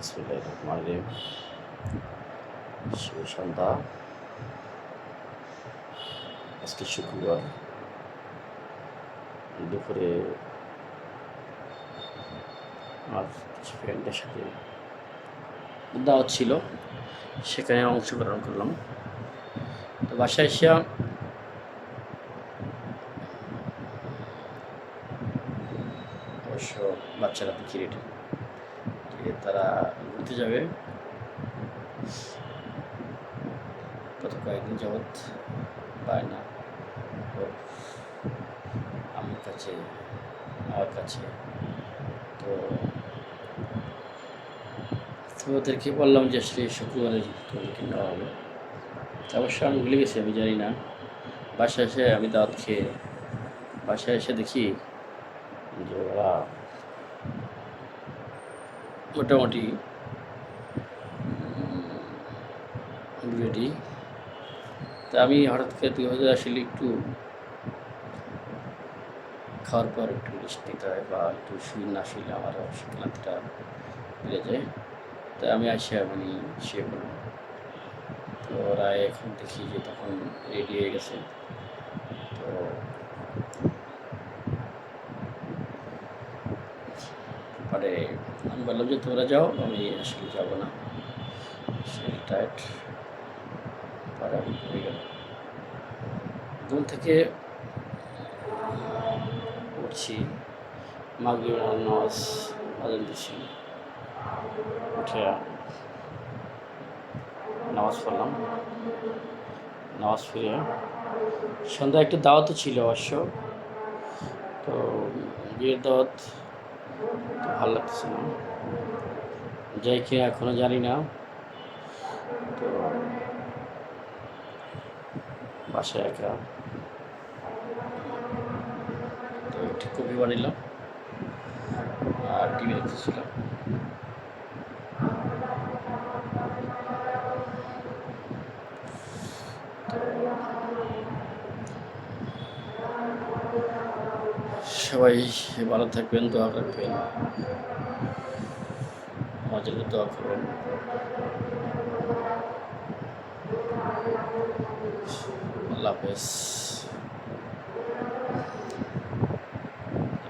বিসমিল্লাহ রহমান রহিম। শুভ সন্ধ্যা। আজকে শুক্রবার। দুপুরে আমার কিছু ফ্রেন্ডের সাথে দাওয়াত ছিল, সেখানে অংশগ্রহণ করলাম। তো বাসায় এসে অবশ্য বাচ্চারা যে তারা ঘুরতে যাবে। গত কয়েকদিন যাবৎ পায় না। তো আমার কাছে আমার কাছে। তো তো ওদেরকে বললাম যে আসলে শুক্রবারে তোমাদেরকে নেওয়া হবে। অবশ্য আমি ভুলে গেছি, আমি জানি না। বাসায় এসে আমি দাওয়াত খেয়ে বাসায় এসে দেখি যে ওরা মোটামুটি রেডি তা আমি হঠাৎ করে দুই হাজার আসলে একটু খাওয়ার পর একটু রেস্ট নিতে হয় বা একটু শুয়ে না শুইলে আমার ক্লান্তিটা বেড়ে যায়। তা আমি আসে মানে শুয়ে পড়লাম তো ওরা এখন দেখি যে তখন রেডি হয়ে গেছে। তো পরে আমি বললাম যে, তোমরা যাও, আমি আসলে যাব না। টায়ার্ড পরে ঘুম থেকে উঠছি। মাগরিব দিছি উঠে নামাজ পড়লাম। নামাজ পড়ে সন্ধ্যা একটু দাওয়াতও ছিল অবশ্য। তো বিয়ের দাওয়াত ভালো লাগতেছে না। যাই কি এখনও জানি না। তো, বাসায় একা। তো, একটু কপি বানিলাম। আর টিভি দেখতেছিলাম সবাই ভালো থাকবেন দোয়া রাখবেন। আমার দোয়া করবেন। আল্লাহ হাফেজ।